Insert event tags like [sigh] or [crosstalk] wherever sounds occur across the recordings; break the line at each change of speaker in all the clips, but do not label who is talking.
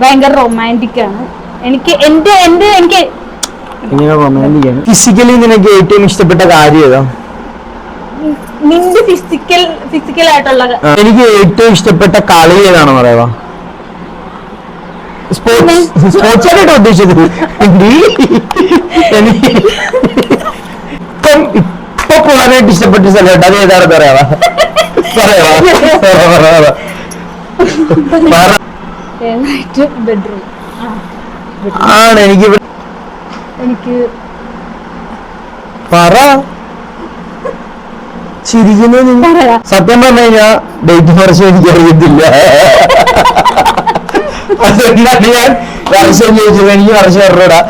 ഭയങ്കര റൊമാന്റിക് ആണ്. എനിക്ക് എന്റെ എന്റെ എനിക്ക്
ഇങ്ങനെ റൊമാന്റിക്കാണ് ഫിസിക്കലി നിനക്ക് ഏറ്റവും ഇഷ്ടപ്പെട്ട കാര്യം ഏതാ?
നിന്റെ ഫിസിക്കൽ ഫിസിക്കൽ ആയിട്ടുള്ള
എനിക്ക് ഏറ്റവും ഇഷ്ടപ്പെട്ട കളി ഏതാണെന്ന് പറയാ സ്പോർട്സ് സ്പോർട്സ് ആയിട്ട് ഉദ്ദേശിച്ചത്. എനിക്ക് ഇപ്പം ഇപ്പൊ പോകാനായിട്ട് ഇഷ്ടപ്പെട്ട സ്ഥലം അത് ഏതാണെന്ന് പറയാവാ? പറയാവാ? പറയാവാ? [laughs]
ബെഡ്റൂം.
ആണ് എനിക്ക്
എനിക്ക്
പറ. ചിരിക്കുന്നു സത്യം പറഞ്ഞു കഴിഞ്ഞാ ഡേറ്റ് വർഷം എനിക്ക് അറിയത്തില്ല. അതുകൊണ്ടാണ് ഞാൻ വർഷം ചോദിച്ചത്. എനിക്ക് വർഷം അറിഞ്ഞൂടാ.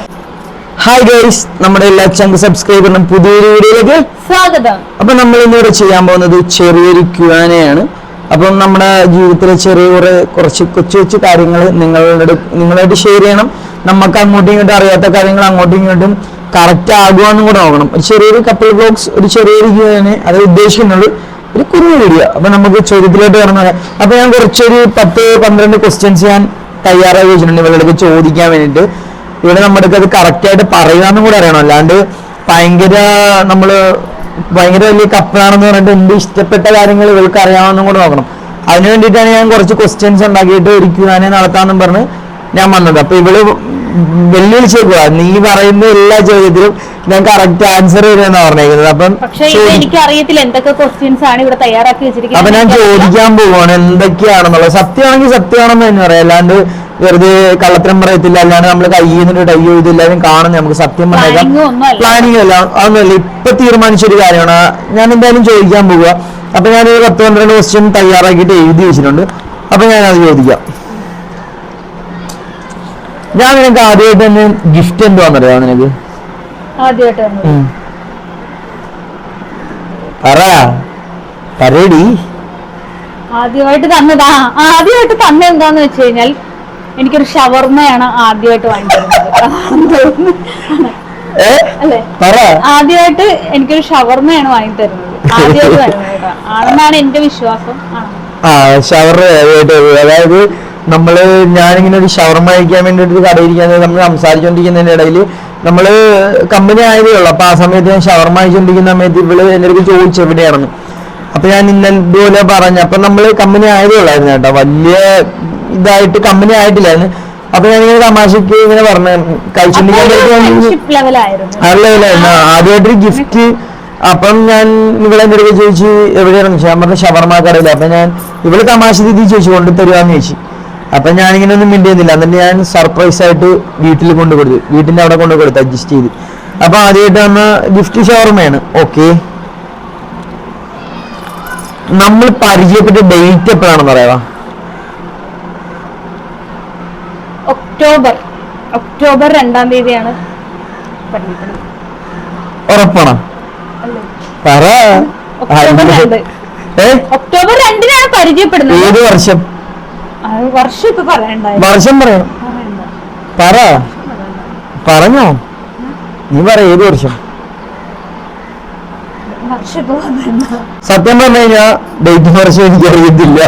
ഹായ് ഗൈസ് നമ്മുടെ എല്ലാ ചങ്ക് സബ്സ്ക്രൈബറിനും പുതിയൊരു വീഡിയോയിലേക്ക്
സ്വാഗതം.
അപ്പൊ നമ്മൾ ഇന്നിവിടെ ചെയ്യാൻ പോകുന്നത് ചെറിയൊരു ക്യുവാനയാണ് അപ്പം നമ്മുടെ ജീവിതത്തിലെ ചെറിയ കുറെ കുറച്ച് കൊച്ചു കൊച്ചു കാര്യങ്ങൾ നിങ്ങളുടെ നിങ്ങളായിട്ട് ഷെയർ ചെയ്യണം. നമുക്ക് അങ്ങോട്ടും ഇങ്ങോട്ടും അറിയാത്ത കാര്യങ്ങൾ അങ്ങോട്ടും ഇങ്ങോട്ടും കറക്റ്റ് ആകുവാന്നും കൂടെ നോക്കണം. ഒരു ചെറിയൊരു കപ്പിൾ ബ്ലോഗ്സ് ഒരു ചെറിയൊരു ക്യുവാനെ അത് ഉദ്ദേശിക്കുന്നത് ഒരു കുഞ്ഞു വീഡിയോ അപ്പൊ നമുക്ക് ചോദ്യത്തിലോട്ട് കടന്നു അപ്പൊ ഞാൻ കുറച്ചൊരു പത്ത് പന്ത്രണ്ട് ക്വസ്റ്റ്യൻസ് ഞാൻ തയ്യാറായി വെച്ചിട്ടുണ്ട്. ഇവരുടെ ചോദിക്കാൻ വേണ്ടിയിട്ട്. ഇവിടെ നമ്മുടെ അത് കറക്റ്റ് ആയിട്ട് എന്നും കൂടെ അറിയണം. അല്ലാണ്ട് ഭയങ്കര നമ്മൾ ഭയങ്കര വലിയ കപ്പിളാണെന്ന് പറഞ്ഞിട്ട് എന്റെ ഇഷ്ടപ്പെട്ട കാര്യങ്ങൾ ഇവൾക്ക് അറിയാമെന്നും കൂടെ നോക്കണം. അതിന് വേണ്ടിയിട്ടാണ് ഞാൻ കുറച്ച് ക്വസ്റ്റ്യൻസ് ഉണ്ടാക്കിയിട്ട് ഒരു ക്യൂനെ നടത്താമെന്നും പറഞ്ഞ് ഞാൻ വന്നത്. അപ്പൊ ഇവൾ വെല്ലുവിളിച്ചേക്കുക നീ പറയുന്ന എല്ലാ ചോദ്യത്തിലും ഞാൻ കറക്റ്റ് ആൻസർ വരുമെന്നാ പറഞ്ഞേക്കുന്നത്. അപ്പം
എനിക്ക് അറിയത്തില്ല എന്തൊക്കെ ക്വസ്റ്റ്യൻസ് ആണ് ഇവിടെ തയ്യാറാക്കി
അപ്പൊ ഞാൻ
വെച്ചിരിക്കുന്നത്
ചോദിക്കാൻ പോവാണ് എന്തൊക്കെയാണെന്നുള്ളത്. സത്യമാണെങ്കിൽ സത്യമാണെന്ന് തന്നെ പറയാം. അല്ലാണ്ട് വെറുതെ കള്ളത്തരം പറയത്തില്ല. അല്ലാണ്ട് നമ്മൾ കയ്യിൽ നിന്നിട്ട് ടൈ ചെയ്തില്ലാരും കാണുന്നത് നമുക്ക് സത്യം പറഞ്ഞേക്കാം
അല്ല.
പ്ലാനിങ് അല്ല. അതൊന്നുമല്ല. ഇപ്പൊ തീരുമാനിച്ചൊരു കാര്യമാണ്. ഞാൻ എന്തായാലും ചോദിക്കാൻ പോവുക. അപ്പൊ ഞാൻ ഒരു പത്ത് പന്ത്രണ്ട് ക്വസ്റ്റ്യൻ തയ്യാറാക്കിയിട്ട് എഴുതി വെച്ചിട്ടുണ്ട്. അപ്പൊ ഞാൻ അത് ചോദിക്കാം. ഞാൻ നിനക്ക് ആദ്യമായിട്ട് തന്നെ ഗിഫ്റ്റ് എന്തുവാന്നറിയാമോ നിനക്ക്? പറ. പറയടി.
ആദ്യമായിട്ട് തന്നതാ. ആദ്യമായിട്ട് തന്നെന്താന്ന് വെച്ച് കഴിഞ്ഞാൽ എനിക്കൊരു ഷവർമ്മയാണ് ആദ്യമായിട്ട് വാങ്ങിത്തരുന്നത് ആദ്യമായിട്ട് എനിക്കൊരു ഷവർമ്മയാണ് വാങ്ങിത്തരുന്നത്. ആദ്യമായിട്ട് ആണെന്നാണ് എന്റെ വിശ്വാസം?
ആ. അതായത് നമ്മൾ ഞാനിങ്ങനെ ഒരു ഷവർമ കഴിക്കാൻ വേണ്ടിയിട്ട് കടയിരിക്കാൻ നമ്മൾ സംസാരിച്ചുകൊണ്ടിരിക്കുന്നതിന്റെ ഇടയിൽ നമ്മൾ കമ്പനി ആയതേ ഉള്ളൂ. അപ്പൊ ആ സമയത്ത് ഞാൻ ഷവർമ കഴിച്ചുകൊണ്ടിരിക്കുന്ന സമയത്ത് ഇവൾ എന്റെ അടുത്ത് ചോദിച്ചു എവിടെയാണെന്ന്. അപ്പൊ ഞാൻ ഇന്നലെ പറഞ്ഞു. അപ്പൊ നമ്മൾ കമ്പനി ആയതേ ഉള്ളായിരുന്നു കേട്ടോ. വലിയ ഇതായിട്ട് കമ്പനി ആയിട്ടില്ലായിരുന്നു അപ്പൊ ഇങ്ങനെ തമാശക്ക് ഇങ്ങനെ പറഞ്ഞു കഴിച്ചിട്ടുണ്ടെങ്കിൽ
ലെവലായിരുന്നു
ആദ്യമായിട്ടൊരു ഗിഫ്റ്റ് അപ്പം ഞാൻ ഇവളെ എന്റെ അടുത്ത് ചോദിച്ചു എവിടെയാണ് ഞാൻ പറഞ്ഞ ഷവർമ കടയില്ല അപ്പൊ ഞാൻ ഇവൾ തമാശ രീതി ചോദിച്ചു കൊണ്ട് തരുവാന്ന് ചോദിച്ചു. അപ്പൊ ഞാനിങ്ങനെ ഒന്നും മിണ്ടിയുന്നില്ല എന്നിട്ട് ഞാൻ സർപ്രൈസ് ആയിട്ട് വീട്ടിൽ കൊണ്ടു കൊടുത്തു വീട്ടിന്റെ അവിടെ കൊണ്ടു കൊടുത്തു അഡ്ജസ്റ്റ് ചെയ്ത്. അപ്പൊ ആദ്യമായിട്ട് വന്ന ഗിഫ്റ്റ് ഷവർമയാണ് ഓക്കെ നമ്മൾ പരിചയപ്പെട്ട ഡേറ്റ് എപ്പോഴാണെന്ന് പറയാ
ഒക്ടോബർ. ഒക്ടോബർ രണ്ടാം തീയതിയാണ് പരിചയപ്പെടുന്നത്
ഉറപ്പാണോ? പറ.
ഒക്ടോബർ രണ്ട്. ഒക്ടോബർ രണ്ടിനാണ് പരിചയപ്പെടുന്നത്.
ഏത് വർഷം?
വർഷം ഇപ്പൊ
വർഷം പറയണം. പറ. പറഞ്ഞോ. നീ പറ ഏത് വർഷം? സത്യം പറഞ്ഞു കഴിഞ്ഞാ ഡേറ്റ് വർഷം എനിക്ക് അറിയത്തില്ല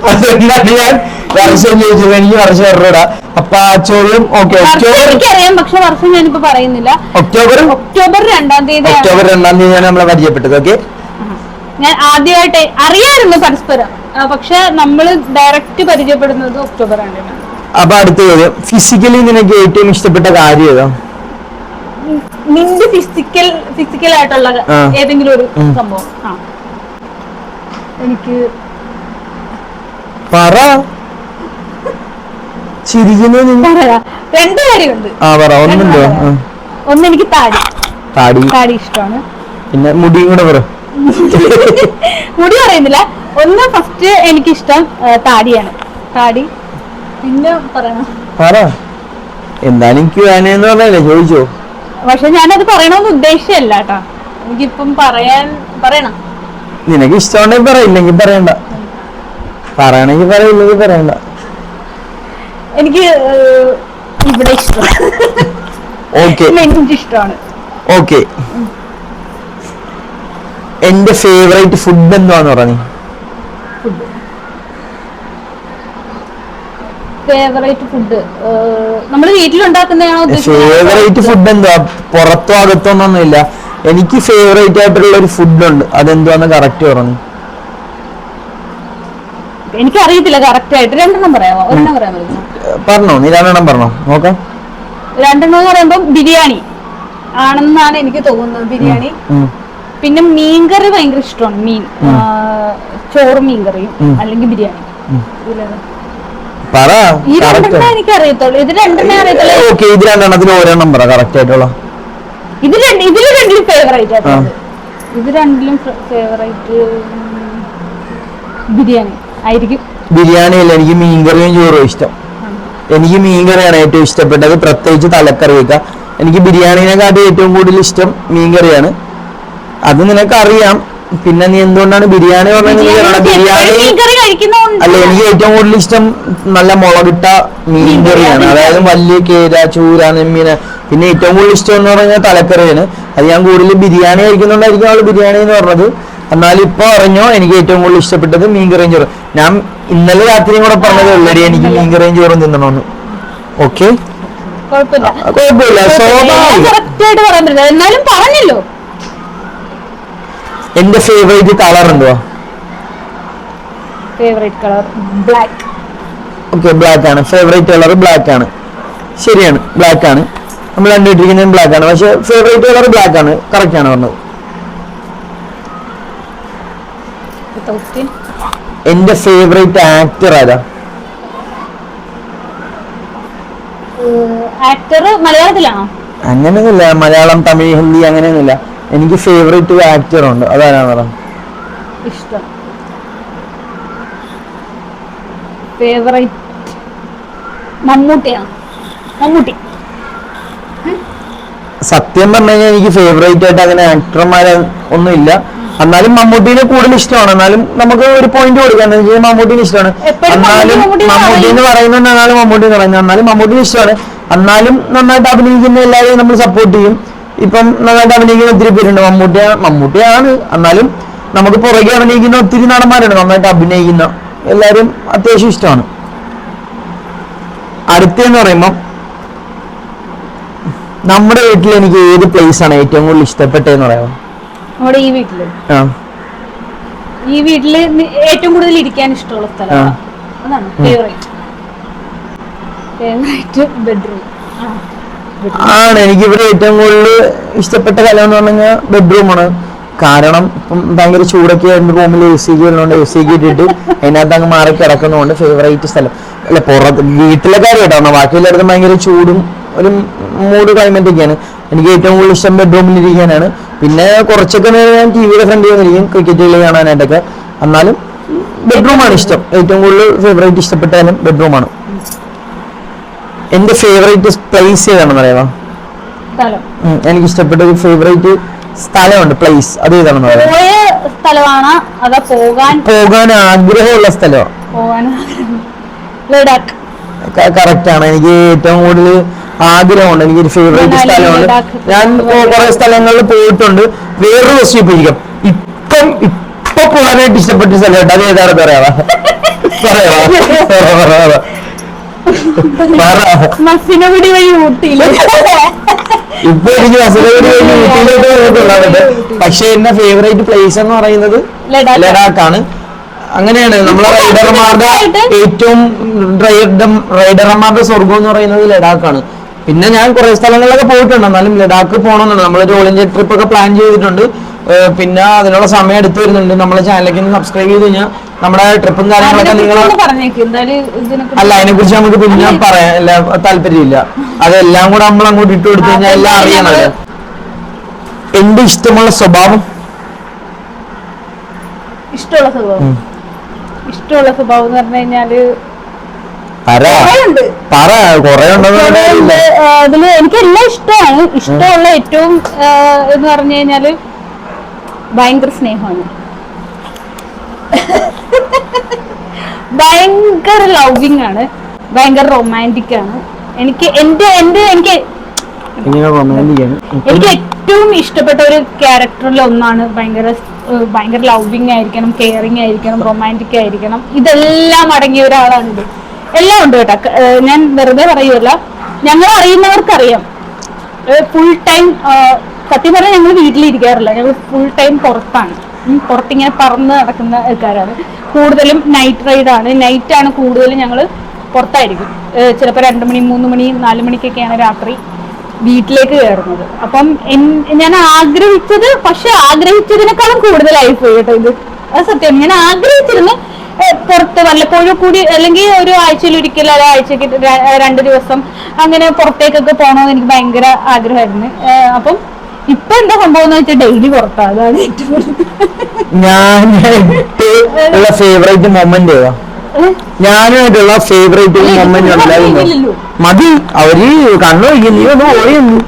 [laughs] ഞാൻ വർഷം ചോദിച്ചത് എനിക്ക് വർഷം അറിഞ്ഞൂടാ അപ്പൊ ആ ചോദ്യം ഓക്കെ
എനിക്കറിയാം പക്ഷെ വർഷം ഞാനിപ്പോ പറയുന്നില്ല.
ഒക്ടോബർ?
ഒക്ടോബർ രണ്ടാം തീയതി
ഒക്ടോബർ രണ്ടാം തീയതിയാണ് നമ്മളെ പരിചയപ്പെട്ടത് ഓക്കെ?
ഞാൻ ആദ്യമായിട്ട് അറിയായിരുന്നു പരസ്പരം. പക്ഷെ നമ്മൾ ഡയറക്റ്റ് പരിചയപ്പെടുന്നത് ഒക്ടോബർ രണ്ടിനാണ്.
അപ്പൊ അടുത്ത ചോദ്യം. ഫിസിക്കലി നിനക്ക് ഏറ്റവും ഇഷ്ടപ്പെട്ട കാര്യം ഏതാ?
നിന്റെ ഫിസിക്കൽ ഫിസിക്കൽ ആയിട്ടുള്ള ഏതെങ്കിലും ഒരു സംഭവം. എനിക്ക്
പറ. ചിരിക്കുന്നു നീ
പറയാ. രണ്ട് കാര്യമുണ്ട്.
ആ പറ ഒന്നുണ്ടോ. ആ.
ഒന്ന് എനിക്ക് താടി.
താടി.
താടി ഇഷ്ടമാണ്.
പിന്നെ മുടിയും കൂടെ പറ.
മുടി പറയുന്നില്ല. ഒന്ന് ഫസ്റ്റ് എനിക്ക് ഇഷ്ടം താടിയാണ്. താടി. പിന്നെ പറയണം?
പറ. എന്തായാലും എനിക്ക് വേണേന്ന് പറഞ്ഞല്ലേ ചോദിച്ചോ.
പക്ഷെ ഞാനത് പറയണമെന്ന് ഉദ്ദേശിച്ചല്ല കേട്ടാ. എനിക്കിപ്പം പറയാൻ പറയണം.
നിനക്ക് ഇഷ്ടമുണ്ടെങ്കിൽ പറയില്ലെങ്കിൽ പറയണ്ട. പറയണെങ്കിൽ പറയില്ലെങ്കിൽ പറയണ്ട.
എനിക്ക് ഇവിടെ ഇഷ്ടം.
ഓക്കെ
എനിക്ക് ഇഷ്ടമാണ്.
ഓക്കെ എന്റെ ഫേവറേറ്റ് ഫുഡ് എന്താന്ന് പറഞ്ഞു?
ഫേവറേറ്റ് ഫുഡ് നമ്മൾ വീട്ടിലുണ്ടാക്കുന്നതാണോ
ഫേവറേറ്റ് ഫുഡ് എന്താ പുറത്തോ അകത്തോന്നൊന്നുമില്ല എനിക്ക് ഫേവറേറ്റ് ആയിട്ടുള്ള ഒരു ഫുഡ് ഉണ്ട്. അതെന്തുവാന്ന് കറക്റ്റ് പറഞ്ഞു.
എനിക്ക് അറിയത്തില്ല കറക്റ്റ് ആയിട്ട്. രണ്ടെണ്ണം പറയാമോ? ഒരെണ്ണം പറയാമോ
പറഞ്ഞോ നീ രണ്ടെണ്ണം പറഞ്ഞോ. നോക്കാം.
രണ്ടെണ്ണം എന്ന് പറയുമ്പോൾ ബിരിയാണി ആണെന്നാണ് എനിക്ക് തോന്നുന്നത് ബിരിയാണി. പിന്നെ മീൻകറി ഭയങ്കര ഇഷ്ടമാണ്. മീൻ ചോറും മീൻകറിയും അല്ലെങ്കിൽ ബിരിയാണി. ഇതിലേതാ?
പറ
ഈ
കറക്റ്റ്
രണ്ടെണ്ണം എനിക്ക് അറിയത്തുള്ളൂ ഇത് രണ്ടെണ്ണേ അറിയത്തുള്ളൂ.
ഓക്കെ ഇത് രണ്ടെണ്ണത്തിന് ഒരെണ്ണം പറ കറക്റ്റ് ആയിട്ടുള്ള.
ഇത് രണ്ട് ഇതിൽ രണ്ടിലും ഫേവറേറ്റ്
ആ.
ഇത് രണ്ടിലും ഫേവറേറ്റ് ബിരിയാണി. ആയിരിക്കും.
ബിരിയാണിയല്ല എനിക്ക് മീൻകറിയും ചോറും ഇഷ്ടം. എനിക്ക് മീൻകറിയാണ് ഏറ്റവും ഇഷ്ടപ്പെട്ടത്. പ്രത്യേകിച്ച് തലക്കറിയൊക്കെ. എനിക്ക് ബിരിയാണിനെക്കാട്ടി ഏറ്റവും കൂടുതൽ ഇഷ്ടം മീൻകറിയാണ്. അത് നിനക്ക് അറിയാം പിന്നെ നീ എന്തുകൊണ്ടാണ് ബിരിയാണി പറഞ്ഞത്? ബിരിയാണി അല്ല എനിക്ക് ഏറ്റവും കൂടുതൽ ഇഷ്ടം നല്ല മുളകിട്ട മീൻകറിയാണ്. അതായത് വലിയ കേര ചൂര നെമ്മീന് പിന്നെ ഏറ്റവും കൂടുതൽ ഇഷ്ടം എന്ന് പറഞ്ഞാൽ തലക്കറിയാണ്. അത് ഞാൻ കൂടുതൽ ബിരിയാണി കഴിക്കുന്നുണ്ടായിരിക്കും അവൾ ബിരിയാണി എന്ന് പറഞ്ഞത്. എന്നാലും ഇപ്പൊ അറിഞ്ഞോ? എനിക്ക് ഏറ്റവും കൂടുതൽ ഇഷ്ടപ്പെട്ടത് മീൻ ചോറും. ഞാൻ ഇന്നലെ രാത്രിയും കൂടെ പറഞ്ഞത് ഉള്ളടി എനിക്ക് മീൻ ചോറും തിന്നണമെന്ന് ഓക്കെ?
കുഴപ്പമില്ല.
സ്വാഭാവികം.
എന്നാലും പറഞ്ഞല്ലോ.
എന്റെ ഫേവറേറ്റ് കളർ എന്തുവാ?
Favourite colour black
okay black ആണ്. ഫേവറേറ്റ് കളർ ബ്ലാക്ക് ആണ്. ശരിയാണ് ബ്ലാക്ക് ആണ്. നമ്മൾ കണ്ടിട്ടിരിക്കുന്നത് ബ്ലാക്ക് ആണ്. പക്ഷെ ഫേവറേറ്റ് കളർ ബ്ലാക്ക് ആണ്. കറക്റ്റ് ആണ് പറഞ്ഞത്
ക്വസ്റ്റ്യൻ
എന്റെ ഫേവറേറ്റ് ആക്ടർ ആരാ?
ആക്ടർ മലയാളത്തിലാണോ?
അങ്ങനെയൊന്നുമില്ല. മലയാളം തമിഴ് ഹിന്ദി അങ്ങനെയൊന്നുമില്ല. എനിക്ക് ഫേവറേറ്റ് ആക്ടർ ഉണ്ട്. അതാരാ പറ?
ഇഷ്ടം. ഫേവറേറ്റ് മമ്മൂട്ടിയാണ് മമ്മൂട്ടി.
സത്യം പറഞ്ഞു കഴിഞ്ഞാൽ എനിക്ക് ഫേവറേറ്റ് ആയിട്ട് അങ്ങനെ ആക്ടർമാരെ ഒന്നും ഇല്ല എന്നാലും മമ്മൂട്ടിനെ കൂടുതൽ ഇഷ്ടമാണ്. എന്നാലും നമുക്ക് ഒരു പോയിന്റ് കൊടുക്കാം. മമ്മൂട്ടിനെ ഇഷ്ടമാണ്. എന്നാലും
മമ്മൂട്ടി,
എന്ന് പറയുന്നത് എന്നാലും മമ്മൂട്ടി എന്ന് പറയുന്നത്. എന്നാലും മമ്മൂട്ടിനെ ഇഷ്ടമാണ്. എന്നാലും നന്നായിട്ട് അഭിനയിക്കുന്ന എല്ലാവരെയും നമ്മൾ സപ്പോർട്ട് ചെയ്യും. ഇപ്പം നന്നായിട്ട് അഭിനയിക്കുന്ന ഒത്തിരി പേരുണ്ട്. മമ്മൂട്ടി മമ്മൂട്ടിയാണ്. എന്നാലും നമുക്ക് പുറകെ അഭിനയിക്കുന്ന ഒത്തിരി നടന്മാരുണ്ട്. നന്നായിട്ട് അഭിനയിക്കുന്ന എല്ലാവരും അത്യാവശ്യം ഇഷ്ടമാണ്. അടുത്തെന്ന് പറയുമ്പോൾ നമ്മുടെ വീട്ടിൽ എനിക്ക് ഏത് പ്ലേസ് ആണ് ഏറ്റവും കൂടുതൽ ഇഷ്ടപ്പെട്ടതെന്ന് പറയാമോ?
നമ്മുടെ ഈ
വീട്ടിൽ.
ഈ വീട്ടിൽ ഏറ്റവും കൂടുതൽ ഇരിക്കാൻ ഇഷ്ടമുള്ള സ്ഥലം അതാണ്. ഫേവറേറ്റ് ഫേവറേറ്റ് ബെഡ്റൂം
ആണ്. എനിക്ക് ഇവിടെ ഏറ്റവും കൂടുതൽ ഇഷ്ടപ്പെട്ട സ്ഥലം എന്ന് പറഞ്ഞാൽ ബെഡ്റൂമാണ് കാരണം ഇപ്പം ഭയങ്കര ചൂടൊക്കെ ആയിരുന്നു റൂമിൽ എ സി ഉള്ളതുകൊണ്ട് എ സി ഇട്ടിട്ട് അതിനകത്ത് അങ്ങ് മാറി കിടക്കുന്നതുകൊണ്ട് ഫേവറേറ്റ് സ്ഥലം. അല്ല പുറത്ത് വീട്ടിലെ കാര്യം കേട്ടോ. ബാക്കി എല്ലായിടത്തും ഭയങ്കര ചൂടും ഒരു മൂഡ് ക്ലൈമറ്റ് ഒക്കെയാണ്. എനിക്ക് ഏറ്റവും കൂടുതൽ ഇഷ്ടം ബെഡ്റൂമിൽ ഇരിക്കാനാണ്. പിന്നെ കുറച്ചൊക്കെ നേരം ഞാൻ ടി വിയുടെ ഫ്രണ്ട് വന്നിരിക്കും. ക്രിക്കറ്റ് കളി കാണാനായിട്ടൊക്കെ. എന്നാലും ബെഡ്റൂമാണ് ഇഷ്ടം. ഏറ്റവും കൂടുതൽ ഫേവറേറ്റ് ഇഷ്ടപ്പെട്ടാലും ബെഡ്റൂമാണ് എന്റെ ഫേവറേറ്റ് പ്ലേസ് ഏതാണെന്ന് അറിയാമോ
സ്ഥലം.
എനിക്ക് ഇഷ്ടപ്പെട്ട ഒരു ഫേവറേറ്റ് സ്ഥലമുണ്ട് പ്ലേസ് അത് ഏതാണെന്ന് പറയാം
പോകാൻ
ആഗ്രഹമുള്ള സ്ഥലമാണ്? കറക്റ്റ് ആണ്. എനിക്ക് ഏറ്റവും കൂടുതൽ ആഗ്രഹമുണ്ട്. എനിക്ക് ഒരു ഫേവറേറ്റ്
മണാലി,
സ്ഥലമുണ്ട്. ഞാൻ കുറെ സ്ഥലങ്ങളിൽ പോയിട്ടുണ്ട്. വേറൊരു ക്വസ്റ്റ്യൻ ഇപ്പം ഇപ്പം ഇപ്പൊ പോകാനായിട്ട് ഇഷ്ടപ്പെട്ട സ്ഥലമുണ്ട് അത് ഏതാണ് പറയാവാ? [laughs] പറയാവാ?
മസിനഗുടി വഴി
ഇപ്പൊ എനിക്ക് വസതഗുരി വഴി ഊട്ടിയിലോട്ട് പോയിട്ടുള്ളത് പക്ഷെ എന്റെ ഫേവറേറ്റ് പ്ലേസ് എന്ന് പറയുന്നത്
ലഡാക്ക്.
ലഡാക്കാണ്. അങ്ങനെയാണ്. നമ്മളെ [laughs] റൈഡർമാരുടെ ഏറ്റവും റൈഡർ- റൈഡർമാരുടെ സ്വർഗം എന്ന് പറയുന്നത് ലഡാക്കാണ്. പിന്നെ ഞാൻ കുറെ സ്ഥലങ്ങളിലൊക്കെ പോയിട്ടുണ്ട്. എന്നാലും ലഡാക്ക് പോകണമെന്നുണ്ട് നമ്മളൊരു ഓൾ ഇന്ത്യ ട്രിപ്പ് ഒക്കെ പ്ലാൻ ചെയ്തിട്ടുണ്ട് പിന്നെ അതിനുള്ള സമയം എടുത്തു വരുന്നുണ്ട്. നമ്മുടെ ചാനലിലേക്ക് സബ്സ്ക്രൈബ് ചെയ്ത് കഴിഞ്ഞാൽ നമ്മുടെ ട്രിപ്പും കാര്യങ്ങളൊക്കെ നിങ്ങൾ അല്ല അതിനെ കുറിച്ച് നമുക്ക് പിന്നെ പറയാൻ ഇല്ല, താല്പര്യമില്ല. അതെല്ലാം കൂടെ നമ്മൾ അങ്ങോട്ട് ഇട്ട് കൊടുത്തു കഴിഞ്ഞാൽ എല്ലാം അറിയണത് എന്റെ ഇഷ്ടമുള്ള സ്വഭാവം?
ഇഷ്ടമുള്ള സ്വഭാവം. ഇഷ്ടമുള്ള സ്വഭാവം എന്ന് പറഞ്ഞു കഴിഞ്ഞാൽ
പറ. പറ കൊറേ
എനിക്ക് എല്ലാം ഇഷ്ടമാണ്. ഇഷ്ടമുള്ള ഏറ്റവും എന്ന് പറഞ്ഞു കഴിഞ്ഞാൽ ഭയങ്കര സ്നേഹമാണ്. ഭയങ്കര ലവിങ് ആണ്. ഭയങ്കര റൊമാന്റിക് ആണ്. എനിക്ക് എന്റെ എന്റെ എനിക്ക് എനിക്ക് ഏറ്റവും ഇഷ്ടപ്പെട്ട ഒരു ക്യാരക്ടറിൽ ഒന്നാണ് ഭയങ്കര ഭയങ്കര ലവിങ് ആയിരിക്കണം കെയറിങ് ആയിരിക്കണം റൊമാന്റിക് ആയിരിക്കണം. ഇതെല്ലാം അടങ്ങിയ ഒരാളാണ് ഇത്. എല്ലാം ഉണ്ട് കേട്ടോ. ഞാൻ വെറുതെ പറയുമല്ല ഞങ്ങൾ അറിയുന്നവർക്കറിയാം. ഫുൾ ടൈം സത്യം പറഞ്ഞാൽ ഞങ്ങൾ വീട്ടിലിരിക്കാറില്ല. ഞങ്ങൾ ഫുൾ ടൈം പുറത്താണ്. പുറത്തിങ്ങനെ പറന്ന് നടക്കുന്ന ആൾക്കാരാണ്. കൂടുതലും നൈറ്റ് റൈഡാണ് നൈറ്റ് ആണ് കൂടുതലും ഞങ്ങൾ പുറത്തായിരിക്കും. ചിലപ്പോൾ രണ്ട് മണി മൂന്ന് മണി നാല് മണിക്കൊക്കെയാണ് രാത്രി വീട്ടിലേക്ക് കയറുന്നത്. അപ്പം ഞാൻ ആഗ്രഹിച്ചത് പക്ഷെ ആഗ്രഹിച്ചതിനേക്കാളും കൂടുതലായി പോയി കേട്ടോ ഇത്. അത് സത്യം. ഞാൻ ആഗ്രഹിച്ചിരുന്നു പുറത്ത് വല്ലപ്പോഴും കൂടി അല്ലെങ്കിൽ ഒരു ആഴ്ചയിൽ ഒരിക്കൽ ഒരാഴ്ചക്ക് രണ്ട് ദിവസം അങ്ങനെ പുറത്തേക്കൊക്കെ പോകണമെന്ന് എനിക്ക് ഭയങ്കര ആഗ്രഹമായിരുന്നു. അപ്പം ഇപ്പൊ എന്താ സംഭവം എന്ന് വെച്ചാൽ ഡെയിലി പുറത്താണ് അതാണ് ഏറ്റവും വലുത്.
ഞാൻ ഫേവറേറ്റ് മൊമെന്റ് ഫേവറേറ്റ് മൊമെന്റ് ഉണ്ടായിരുന്നു. മതി അവർ കണ്ണു വയ്ക്കും നീ ഒന്ന് ഓടിയൊന്നു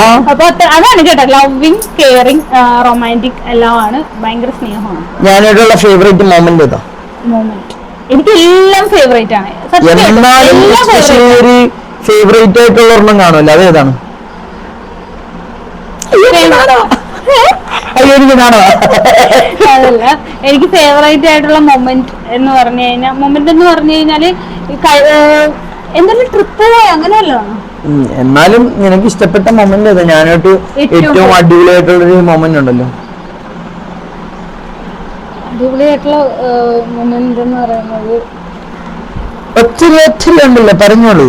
ആ.
അപ്പൊ അതാണ് കേട്ടോ ലവിങ് കെയറിങ് റൊമാന്റിക് എല്ലാം ആണ് ഭയങ്കര സ്നേഹമാണ്.
ഞാനായിട്ടുള്ള ഫേവറേറ്റ് മൊമെന്റ് ഏതാ?
മൂമെന്റ് എനിക്ക് എല്ലാം ഫേവറേറ്റ് ആണ്.
എന്നാലും ഫേവറേറ്റ് ആയിട്ടുള്ള ഒരെണ്ണം കാണുമല്ലോ അത് ഏതാണ്?
അതല്ല എനിക്ക് ഫേവറേറ്റ് ആയിട്ടുള്ള മൊമെന്റ് എന്ന് പറഞ്ഞു കഴിഞ്ഞാൽ മൊമെന്റ് എന്ന് പറഞ്ഞു കഴിഞ്ഞാൽ എന്തെങ്കിലും ട്രിപ്പ് പോയി അങ്ങനെയല്ലോ
എന്നാലും നിനക്ക് ഇഷ്ടപ്പെട്ട മൊമെന്റ് ഏതാ? ഞാനായിട്ട് ഏറ്റവും അടിപൊളിയായിട്ടുള്ള ഒരു മൊമെന്റ് ഉണ്ടല്ലോ.
അടിപൊളിയായിട്ടുള്ള മൊമെന്റ് എന്ന് പറയുന്നത്.
ഒത്തിരി ഒത്തിരി ഉണ്ടല്ലോ പറഞ്ഞോളൂ.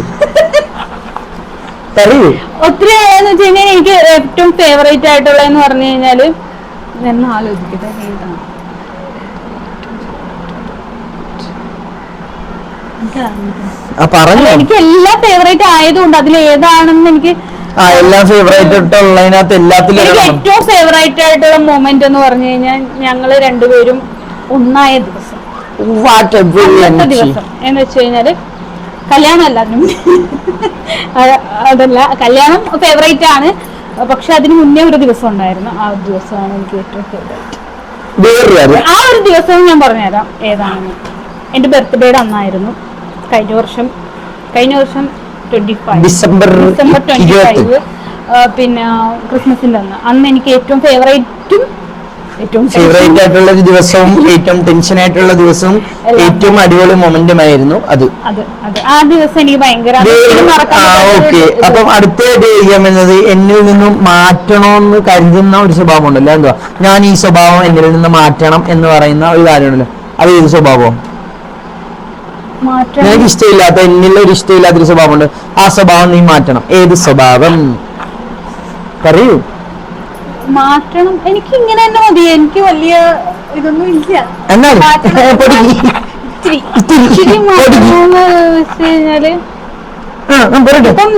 പറയൂ.
ഒത്തിരി എന്ന് വെച്ച് കഴിഞ്ഞാൽ എനിക്ക് ഏറ്റവും ഫേവറേറ്റ് ആയിട്ടുള്ള എന്ന് പറഞ്ഞു കഴിഞ്ഞാൽ ഞാൻ ആലോചിക്കട്ടെ ഏതാണ് എനിക്ക് എല്ലാ ഫേവറേറ്റ് ആയതുകൊണ്ട് അതിൽ ഏതാണെന്ന് എനിക്ക്
എല്ലാം ഫേവറേറ്റ് ആയിട്ടുള്ളതിനകത്ത് എല്ലാത്തിലും.
ഏറ്റവും ഫേവറേറ്റ് ആയിട്ടുള്ള മൊമെന്റ് എന്ന് പറഞ്ഞു കഴിഞ്ഞാൽ ഞങ്ങൾ രണ്ടുപേരും ഒന്നായ ദിവസം. അന്നത്തെ എന്ന് വെച്ച് കഴിഞ്ഞാൽ കല്യാണം അല്ല അതല്ല കല്യാണം ഫേവറേറ്റ് ആണ്. പക്ഷെ അതിന് മുന്നേ ഒരു ദിവസം ഉണ്ടായിരുന്നു. ആ ഒരു ദിവസമാണ് എനിക്ക് ഏറ്റവും ഫേവറേറ്റ് ആ ഒരു ദിവസം ഞാൻ പറഞ്ഞുതരാം ഏതാണെന്ന് എന്റെ ബർത്ത്ഡേയുടെ അന്നായിരുന്നു. കഴിഞ്ഞ വർഷം കഴിഞ്ഞ വർഷം twenty five
December
December twenty five പിന്നെ ക്രിസ്മസിന്റെ അന്ന്. അന്ന് എനിക്ക് ഏറ്റവും ഫേവറേറ്റും
ഫേവറേറ്റ് ആയിട്ടുള്ള ഒരു ദിവസവും ഏറ്റവും ടെൻഷൻ ആയിട്ടുള്ള ദിവസവും ഏറ്റവും അടിപൊളി മൊമെന്റും ആയിരുന്നു അത്.
ആ ദിവസം എനിക്ക് ഭയങ്കര
ഓക്കെ
അപ്പം.
അപ്പം അടുത്തായിട്ട് ചോദിക്കാമെന്നത് എന്നിൽ നിന്നും മാറ്റണമെന്ന് കരുതുന്ന ഒരു സ്വഭാവം ഉണ്ടല്ലോ എന്തുവാ? ഞാൻ ഈ സ്വഭാവം എന്നിൽ നിന്ന് മാറ്റണം എന്ന് പറയുന്ന ഒരു കാര്യമുണ്ടല്ലോ. അത് ഏത് സ്വഭാവം? നിനക്ക് ഇഷ്ടമില്ലാത്ത എന്നിൽ ഒരു ഇഷ്ടമില്ലാത്തൊരു സ്വഭാവമുണ്ട്. ആ സ്വഭാവം നീ മാറ്റണം. ഏത് സ്വഭാവം? പറയൂ.
മാറ്റണം. എനിക്ക് ഇങ്ങനെ തന്നെ മതി. എനിക്ക് വലിയ ഇതൊന്നും ഇല്ല. മാറ്റണം. [laughs] ഇച്ചിരി വെച്ച്
കഴിഞ്ഞാൽ
ഇപ്പം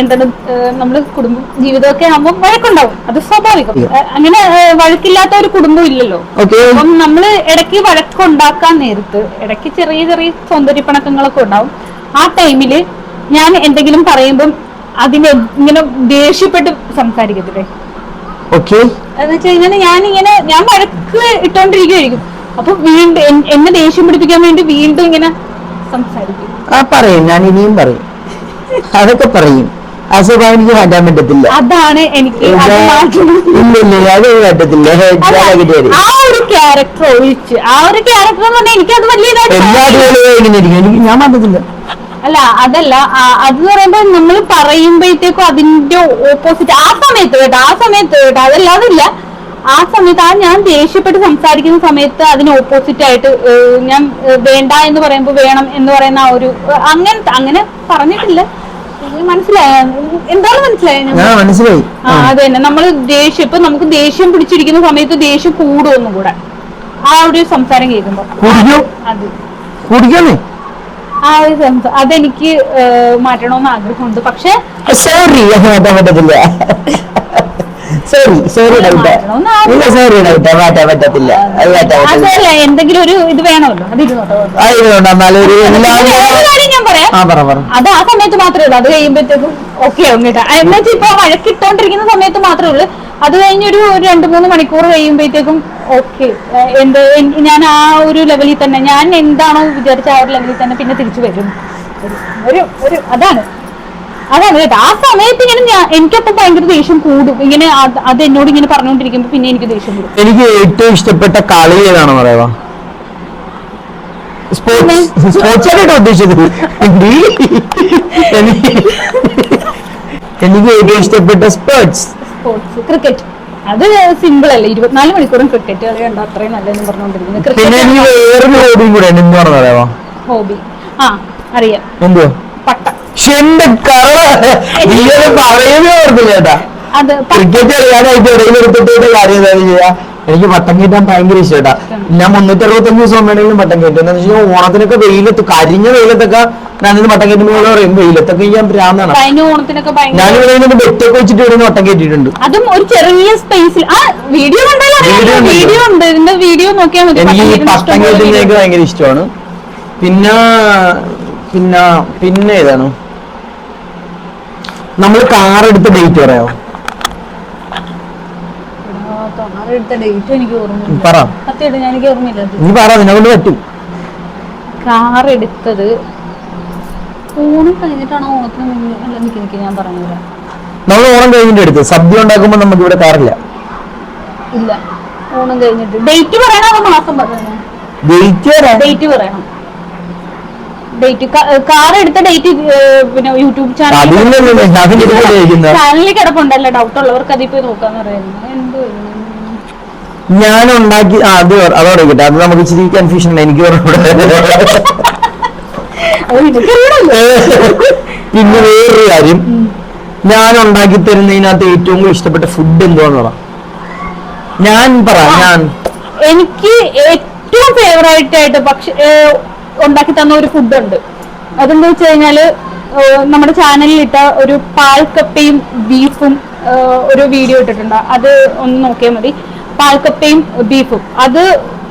എന്താണ് നമ്മൾ കുടുംബം ജീവിതമൊക്കെ ആകുമ്പോൾ വഴക്കുണ്ടാവും. അത് സ്വാഭാവികം. അങ്ങനെ വഴക്കില്ലാത്ത ഒരു കുടുംബം ഇല്ലല്ലോ. അപ്പം നമ്മൾ ഇടയ്ക്ക് വഴക്കുണ്ടാക്കാൻ നേരത്ത് ഇടയ്ക്ക് ചെറിയ ചെറിയ സൗന്ദര്യപ്പണക്കങ്ങളൊക്കെ ഉണ്ടാവും. ആ ടൈമിൽ ഞാൻ എന്തെങ്കിലും പറയുമ്പം അതിന് ഇങ്ങനെ ദേഷ്യപ്പെട്ട് സംസാരിക്കത്തില്ലേ?
ഓക്കെ
എന്ന് വെച്ച് കഴിഞ്ഞാൽ ഞാൻ ഇങ്ങനെ ഞാൻ വഴക്ക് ഇട്ടോണ്ടിരിക്കുമായിരിക്കും അപ്പൊ വീണ്ടും എന്നെ ദേഷ്യം പിടിപ്പിക്കാൻ വേണ്ടി വീണ്ടും ഇങ്ങനെ സംസാരിക്കും.
ആ പറയും. ഞാൻ ഇനിയും പറയും. അതൊക്കെ പറയും. അസുഖം എനിക്ക് മാറ്റാൻ പറ്റത്തില്ല.
അതാണ് എനിക്ക് അത്
പറ്റത്തില്ല.
ആ ഒരു ക്യാരക്ടർ ഒഴിച്ച് ആ ഒരു ക്യാരക്ടർ എന്ന് പറഞ്ഞാൽ എനിക്ക് അത് വലിയ
എല്ലാ ഞാൻ മാറ്റത്തില്ല.
അല്ല അതല്ല അത് പറയുമ്പോ നമ്മൾ പറയുമ്പോഴത്തേക്കും അതിന്റെ ഓപ്പോസിറ്റ് ആ സമയത്ത് കേട്ടോ ആ സമയത്ത് കേട്ടോ അതല്ല അതില്ല. ആ സമയത്ത് ആ ഞാൻ ദേഷ്യപ്പെട്ട് സംസാരിക്കുന്ന സമയത്ത് അതിന് ഓപ്പോസിറ്റ് ആയിട്ട് ഞാൻ വേണ്ട എന്ന് പറയുമ്പോൾ വേണം എന്ന് പറയുന്ന ആ ഒരു അങ്ങനെ അങ്ങനെ പറഞ്ഞിട്ടില്ല. മനസ്സിലായ എന്താണ് മനസ്സിലായത് ഞാൻ?
ഞാൻ മനസ്സിലായി.
ആ അത് തന്നെ. നമ്മൾ ദേഷ്യം ഇപ്പൊ നമുക്ക് ദേഷ്യം പിടിച്ചിരിക്കുന്ന സമയത്ത് ദേഷ്യം കൂടും ഒന്നും കൂടെ. ആ ഒരു സംസാരം കേൾക്കുമ്പോ. അത്.
കുടിക്കാന്നേ.
ആ ഒരു സെൻസ് അതെനിക്ക് മാറ്റണമെന്ന് ആഗ്രഹമുണ്ട്. പക്ഷെ
സോറി [laughs] പറ്റത്തില്ല. സോറി സോറി സോറി മാറ്റാൻ
അതല്ല എന്തെങ്കിലും ഒരു ഇത് വേണമല്ലോ. അത് ഇരുന്നോട്ടോ ഞാൻ പറയാം. അത് ആ സമയത്ത് മാത്രമേ ഉള്ളൂ. അത് കഴിയുമ്പോഴത്തേക്കും ഓക്കെ ആവും കേട്ടോ. എന്നുവെച്ചാൽ ഇപ്പൊ വഴക്കിട്ടോണ്ടിരിക്കുന്ന സമയത്ത് മാത്രമേ ഉള്ളൂ. അത് കഴിഞ്ഞൊരു ഒരു രണ്ട് മൂന്ന് മണിക്കൂർ കഴിയുമ്പോഴത്തേക്കും ഓക്കെ എന്ത് ഞാൻ ആ ഒരു ലെവലിൽ തന്നെ ഞാൻ എന്താണോ വിചാരിച്ച ആ ഒരു ലെവലിൽ തന്നെ പിന്നെ തിരിച്ചു വരും. ഒരു- ഒരു അതാണ്. അതാണ് കേട്ടോ. ആ സമയത്ത് ഇങ്ങനെ ഞാൻ എനിക്കപ്പം ഭയങ്കര ദേഷ്യം കൂടും. ഇങ്ങനെ അത് എന്നോട് ഇങ്ങനെ പറഞ്ഞുകൊണ്ടിരിക്കുമ്പോ പിന്നെ എനിക്ക് ദേഷ്യം കൂടും.
എനിക്ക് ഏറ്റവും ഇഷ്ടപ്പെട്ട കളി ഏതാണെന്ന് പറയാ സ്പോർട്സ് ഉദ്ദേശിച്ചത്. എനിക്ക് ഏറ്റവും ഇഷ്ടപ്പെട്ട സ്പോർട്സ്.
സ്പോർട്സ് ക്രിക്കറ്റ് അത് സിമ്പിൾ അല്ലേ. ഇരുപത്തിനാല് മണിക്കൂറും ക്രിക്കറ്റ് കളി കണ്ടോ അത്രയും നല്ലതെന്ന് പറഞ്ഞുകൊണ്ടിരിക്കുന്നത് ഹോബി ആ അറിയാം. പട്ട. അത്
ക്രിക്കറ്റ് അറിയാനായിട്ട് ഇടയിൽ എടുത്തിട്ട് കാര്യം എന്താണെന്ന് ചെയ്യാ. എനിക്ക് പട്ടം കയറ്റാൻ ഭയങ്കര ഇഷ്ടേട്ടാ ഞാൻ മുന്നൂറ്റി അറുപത്തഞ്ച് ദിവസം വേണമെങ്കിലും പട്ടം കയറ്റും. വെച്ചാൽ ഓണത്തിനൊക്കെ വെയിലത്ത് കരിഞ്ഞ വെയിലത്തൊക്കെ ഞാനിത് വട്ടം കയറ്റുമ്പോൾ പറയും വെയിലത്തൊക്കെ ഞാൻ ഭ്രാന്താണ്
കഴിഞ്ഞ ഓണത്തിനൊക്കെ ഭയങ്കര
ഞാനിവിടെ നിന്ന് ബെറ്റൊക്കെ വെച്ചിട്ട് ഇവിടെ വട്ടം കയറ്റിയിട്ടുണ്ട്.
അതും ഒരു ചെറിയ സ്പേസിൽ ആ വീഡിയോ
Video ഉണ്ട്.
വീഡിയോ. ഉണ്ട്. ഇതിന്റെ വീഡിയോ നോക്കിയാൽ മതി.
എനിക്ക് ഈ
പട്ടം
പട്ടം
കയറ്റുന്ന ഇഷ്ടംപോലെ
കയറ്റുന്നതൊക്കെ ഭയങ്കര ഇഷ്ടമാണ്. പിന്നെ പിന്നെ പിന്നെ ഏതാണ്? നമ്മൾ കാർ എടുത്ത ഡേറ്റ് പറയാമോ
എടുത്ത ഡേറ്റ് എനിക്ക് ഓർമ്മയില്ല.
പറ.
സത്യമായിട്ട് ഞാൻ എനിക്ക് ഓർമ്മയില്ല. അത്.
നീ പറ നിന്നെ കൊണ്ട് പറ്റും.
കാർ എടുത്തത് ഓണം കഴിഞ്ഞിട്ടാണോ ഓണത്തിന് മുന്നേ? അല്ല നിക്ക് നിക്ക് ഞാൻ പറഞ്ഞില്ല
നമ്മൾ ഓണം കഴിഞ്ഞിട്ട് എടുത്ത് സദ്യ ഉണ്ടാക്കുമ്പോൾ നമുക്ക് ഇവിടെ കാറില്ല.
ഇല്ല. ഓണം കഴിഞ്ഞിട്ട്. ഡേറ്റ് പറയണോ അതോ മാസം പറയണോ?
ഡേറ്റ്
ഡേറ്റ് പറയണം. ഡേറ്റ് കാർ എടുത്ത ഡേറ്റ് പിന്നെ യൂട്യൂബ്
ചാനൽ.
ചാനലിൽ കിടപ്പുണ്ടല്ലോ. ഡൗട്ട് ഉള്ളവർക്ക് അതിൽ പോയി നോക്കാന്ന് പറയുന്നത്. എന്തോ
ഞാൻ ഉണ്ടാക്കി അതെ അത് അതോടെ കിട്ടും. അത് നമുക്ക് ഇച്ചിരി കൺഫ്യൂഷൻ ഉണ്ട്. എനിക്ക് പിന്നെ വേറൊരു കാര്യം. ഞാൻ ഉണ്ടാക്കി തരുന്നതിനകത്ത് ഏറ്റവും കൂടുതൽ ഇഷ്ടപ്പെട്ട ഫുഡ് എന്തുവാന്ന് പറ ഞാൻ പറ ഞാൻ.
എനിക്ക് ഏറ്റവും ഫേവറേറ്റ് ആയിട്ട് പക്ഷേ ഉണ്ടാക്കി തന്ന ഒരു ഫുഡ് ഉണ്ട്. അതെന്താ വെച്ച് കഴിഞ്ഞാൽ നമ്മുടെ ചാനലിൽ ഇട്ട ഒരു പാൽക്കപ്പയും ബീഫും ഒരു വീഡിയോ ഇട്ടിട്ടുണ്ട്. അത് ഒന്ന് നോക്കിയാൽ മതി. പാൽക്കപ്പയും ബീഫും അത്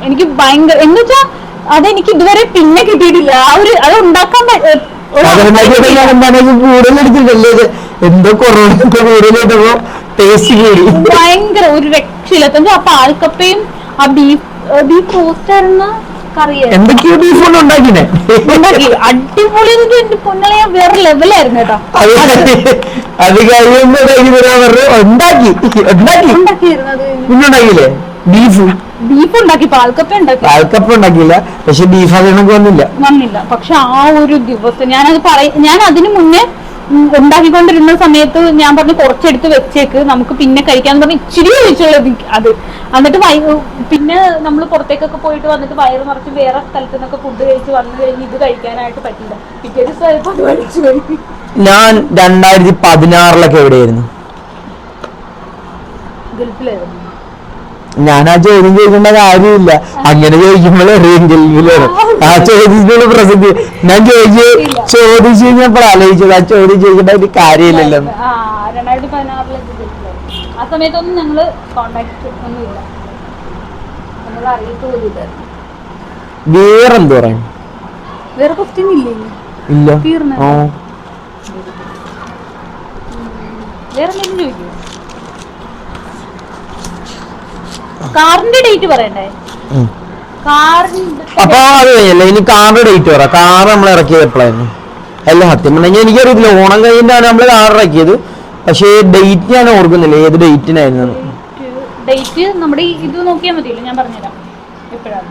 എനിക്ക് ഭയങ്കര എന്ന് അതെനിക്ക് ഇതുവരെ പിന്നെ കിട്ടിയിട്ടില്ല. ആ ഒരു അത് ഉണ്ടാക്കാൻ
എന്തോ കൊറോണ ടേസ്റ്റ് കൂടി.
ഭയങ്കര ഒരു രക്ഷയില്ല ആ പാൽക്കപ്പയും ആ ബീഫ് ബീഫ് റോസ്റ്റ് ആയിരുന്ന കറിയായിരുന്നു
എന്തൊക്കെയോ ബീഫ് കൊണ്ട് ഉണ്ടാക്കിനെ.
അടിപൊളി എന്റെ പൊന്നളെ ഞാൻ വേറെ ലെവലായിരുന്നു കേട്ടോ.
അത് കഴിയുമ്പോ ഉണ്ടാക്കി. ഉണ്ടാക്കി.
ഉണ്ടാക്കിയിരുന്നത്
പിന്നെ ഉണ്ടാക്കിയില്ലേ? ബീഫ്.
ബീഫ് ഉണ്ടാക്കി പാൽക്കപ്പ ഉണ്ടാക്കി.
പാൽക്കപ്പ ഉണ്ടാക്കിയില്ല. പക്ഷെ ബീഫ് അതിനൊക്കെ വന്നില്ല.
വന്നില്ല. പക്ഷെ ആ ഒരു ദിവസം ഞാനത് പറയ ഞാൻ അതിനു മുന്നേ ഉണ്ടാക്കിക്കൊണ്ടിരുന്ന സമയത്ത് ഞാൻ പറഞ്ഞു കുറച്ചെടുത്ത് വെച്ചേക്ക്. നമുക്ക് പിന്നെ കഴിക്കാന്ന് പറഞ്ഞ് ഇച്ചിരി കഴിച്ചുള്ളത് അത്. എന്നിട്ട് വൈ- പിന്നെ നമ്മൾ പുറത്തേക്കൊക്കെ പോയിട്ട് വന്നിട്ട് വയറ് നിറച്ച് വേറെ സ്ഥലത്ത് നിന്നൊക്കെ ഫുഡ് കഴിച്ച് വന്നു കഴിഞ്ഞ് ഇത് കഴിക്കാനായിട്ട് പറ്റില്ല. പിറ്റേ ദിവസം ആയപ്പോ അത് കഴിച്ചു കഴിഞ്ഞു
ഞാൻ രണ്ടായിരത്തി പതിനാറിലൊക്കെ എവിടെയായിരുന്നു?
ഗൾഫിലായിരുന്നു.
ഞാൻ ആ ചോദ്യം ചോദിക്കേണ്ട കാര്യമില്ല. അങ്ങനെ ചോദിക്കുമ്പോഴേ ആ ചോദ്യത്തിനുള്ള പ്രസക്തി. ഞാൻ ചോദിച്ച് ചോദിച്ചു കഴിഞ്ഞപ്പോൾ ആലോചിച്ചത് ആ ചോദ്യം ചോദിക്കേണ്ട ഒരു കാര്യമില്ലല്ലോ.
ആ സമയത്തൊന്നും ഞങ്ങൾ കോണ്ടാക്ട് ഒന്നും ഇല്ല നമ്മൾ
വേറെന്ത് പറയും
വേറെ ക്വസ്റ്റ്യൻ ഇല്ലേ
ഇല്ല.
തീർന്നോ? വേറെ എന്തെങ്കിലും കാറിന്റെ ഡേറ്റ് പറയണ്ടേ.
അപ്പൊ അത് കഴിഞ്ഞല്ലേ ഇനി കാറിന്റെ ഡേറ്റ് പറ. കാർ നമ്മൾ ഇറക്കിയത് എപ്പോഴായിരുന്നു അല്ല സത്യം പറഞ്ഞാൽ എനിക്കറിയില്ല ഓണം കഴിഞ്ഞിട്ടാണ് നമ്മൾ കാർ ഇറക്കിയത്. പക്ഷേ ഡേറ്റ് ഞാൻ ഓർക്കുന്നില്ല. ഏത് ഡേറ്റിനായിരുന്നു
ഡേറ്റ് നമ്മുടെ ഈ ഇത് നോക്കിയാൽ മതിയല്ലോ. ഞാൻ പറഞ്ഞുതരാം. എപ്പോഴാണ്?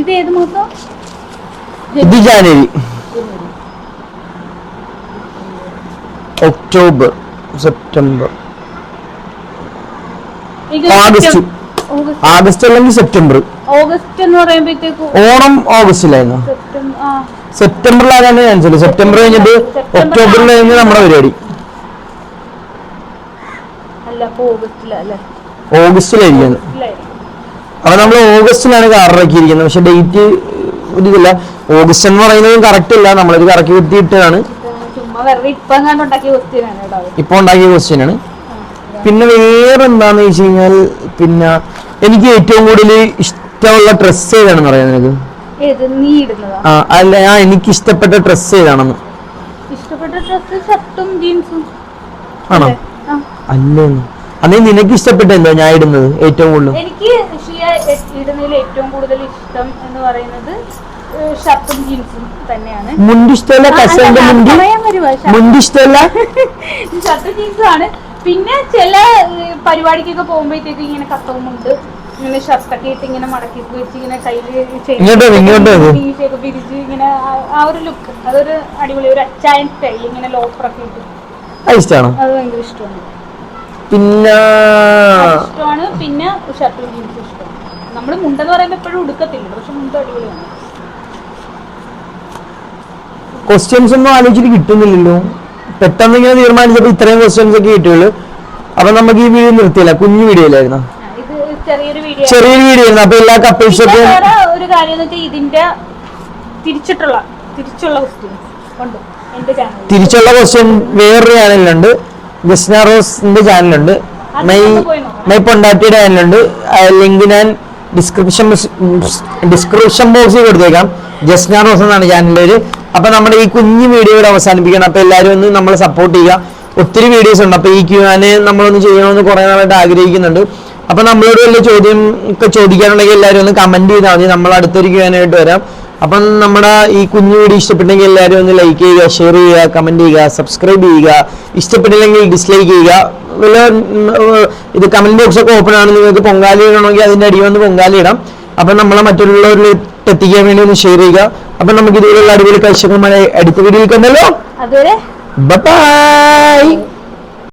ഇത് ഏത് മാസം?
ഇത് January. October. September. August.
August.
August അല്ലെങ്കിൽ സെപ്റ്റംബർ.
ഓഗസ്റ്റ് എന്ന് പറയുമ്പോഴത്തേക്ക്
ഓണം ഓഗസ്റ്റിലായിരുന്നു. സെപ്റ്റംബറിലാണ് ക്യാൻസൽ സെപ്റ്റംബർ കഴിഞ്ഞിട്ട് ഒക്ടോബറിൽ കഴിഞ്ഞ് നമ്മുടെ പരിപാടി. ഓഗസ്റ്റിലായിരിക്കും. അപ്പൊ നമ്മൾ ഓഗസ്റ്റിലാണ് കാറിറക്കിയിരിക്കുന്നത്. പക്ഷെ ഡേറ്റ് ഒരു ഇതില്ല. ഓഗസ്റ്റ് എന്ന് പറയുന്നത് കറക്റ്റ് ഇല്ല. നമ്മളത് കറക്കി കുത്തിയിട്ടാണ്
ഇപ്പൊ ഉണ്ടാക്കിയ ക്വസ്റ്റ്യൻ ആണ്.
പിന്നെ വേറെ എന്താന്ന് വെച്ച് കഴിഞ്ഞാൽ പിന്നെ എനിക്ക് ഏറ്റവും കൂടുതൽ ഇഷ്ടമുള്ള ഡ്രസ്സ് ഏതാണെന്ന് പറയാം നിനക്ക്? ആ അല്ല ആ എനിക്ക് ഇഷ്ടപ്പെട്ട ഡ്രസ്സ് ഏതാണെന്ന് ആണോ. അല്ലേ? അന്നേ നിനക്ക് ഇഷ്ടപ്പെട്ട എന്താ ഞാൻ ഇടുന്നത് ഏറ്റവും കൂടുതൽ?
എനിക്ക് ഇടുന്നതിൽ ഏറ്റവും കൂടുതൽ ഇഷ്ടം എന്ന് പറയുന്നത് ഷർട്ടും ജീൻസും തന്നെയാണ്.
മുണ്ടിഷ്ടമല്ല
ആ, അല്ല,
കസേന്റെ
ഞാൻ
മുണ്ട്?
പറയാൻ വരുവാ, ഷർട്ട്
മുണ്ട് ഇഷ്ടമല്ല? [laughs]
ഷർട്ടും ജീൻസും ആണ്. പിന്നെ ചില പരിപാടിക്കൊക്കെ പോകുമ്പോഴത്തേക്ക് ഇങ്ങനെ കത്തവുമുണ്ട് ഇങ്ങനെ ഷർട്ടൊക്കെ ഇട്ട് ഇങ്ങനെ മടക്കി വെച്ച് ഇങ്ങനെ. ടീഷൊക്കെ പിരിച്ച് ഇങ്ങനെ ആ- ഒരു ലുക്ക് അതൊരു അടിപൊളി ഒരു അച്ചായൻ സ്റ്റൈൽ ഇങ്ങനെ ലോഫറൊക്കെ ഇട്ട്.
അത്
അത് ഭയങ്കര ഇഷ്ടമാണ്
പിന്നെ
ഇഷ്ടമാണ് പിന്നെ ഷർട്ട് ജീൻസും ഇഷ്ടമാണ് നമ്മൾ മുണ്ടെന്ന് പറയുമ്പോൾ എപ്പോഴും ഉടുക്കത്തില്ല പക്ഷെ മുണ്ട് അടിപൊളിയാണ്.
ക്വസ്റ്റ്യൻസ് ഒന്നും ആലോചിച്ചിട്ട് കിട്ടുന്നില്ലല്ലോ. പെട്ടെന്ന് ഇങ്ങനെ തീരുമാനിച്ചപ്പോൾ ഇത്രയും ക്വസ്റ്റ്യൻസ് ഒക്കെ കിട്ടുള്ളൂ അപ്പൊ നമുക്ക് ഈ വീഡിയോ നിർത്തിയില്ല? കുഞ്ഞു വീഡിയോ അല്ലായിരുന്നു?
ചെറിയൊരു വീഡിയോ
ആയിരുന്നു. അപ്പൊ എല്ലാ കപ്പിൾസൊക്കെ
ഒരു കാര്യം എന്ന് വെച്ചാൽ ഇതിന്റെ തിരിച്ചിട്ടുള്ള തിരിച്ചുള്ള
ക്വസ്റ്റ്യൻ വേറൊരു ചാനലിലുണ്ട് ജസ്ന റോസിന്റെ ചാനലുണ്ട് മൈ മൈ പൊണ്ടാട്ടിയുടെ ചാനലുണ്ട് ലിങ്ക് ഞാൻ ഡിസ്ക്രിപ്ഷൻ ഡിസ്ക്രിപ്ഷൻ ബോക്സിൽ കൊടുത്തേക്കാം. ജസ്ന റോസ് എന്നാണ് ചാനലിൽ പേര് അപ്പൊ നമ്മുടെ ഈ കുഞ്ഞു വീഡിയോ ഇവിടെ അവസാനിപ്പിക്കണം. അപ്പൊ എല്ലാവരും ഒന്ന് നമ്മളെ സപ്പോർട്ട് ചെയ്യുക. ഒത്തിരി വീഡിയോസ് ഉണ്ട്. അപ്പൊ ഈ ക്യൂആന് നമ്മളൊന്ന് ചെയ്യണമെന്ന് കുറെ നാളായിട്ട് ആഗ്രഹിക്കുന്നുണ്ട്. അപ്പൊ നമ്മളോട് വലിയ ചോദ്യം ഒക്കെ ചോദിക്കാനുണ്ടെങ്കിൽ എല്ലാവരും ഒന്ന് കമന്റ് ചെയ്താൽ മതി. നമ്മൾ അടുത്തൊരു ക്യൂആനായിട്ട് വരാം. അപ്പം നമ്മുടെ ഈ കുഞ്ഞു വീഡിയോ ഇഷ്ടപ്പെട്ടെങ്കിൽ എല്ലാവരും ഒന്ന് ലൈക്ക് ചെയ്യുക ഷെയർ ചെയ്യുക കമന്റ് ചെയ്യുക സബ്സ്ക്രൈബ് ചെയ്യുക. ഇഷ്ടപ്പെട്ടില്ലെങ്കിൽ ഡിസ്ലൈക്ക് ചെയ്യുക. വല്ല ഇത് കമന്റ് ബോക്സ് ഒക്കെ ഓപ്പൺ ആണ്. നിങ്ങൾക്ക് പൊങ്കാലി ഇടണമെങ്കിൽ അതിന്റെ അടി വന്ന് പൊങ്കാലി ഇടാം. അപ്പം നമ്മളെ മറ്റുള്ളവരിൽ എത്തിക്കാൻ വേണ്ടി ഒന്ന് ഷെയർ ചെയ്യുക. അപ്പം നമുക്ക് ഇതുപോലുള്ള അടിപൊളി കാഴ്ചകളുമായി അടുത്ത വീഡിയോയിൽ കണ്ടല്ലോ. ബൈ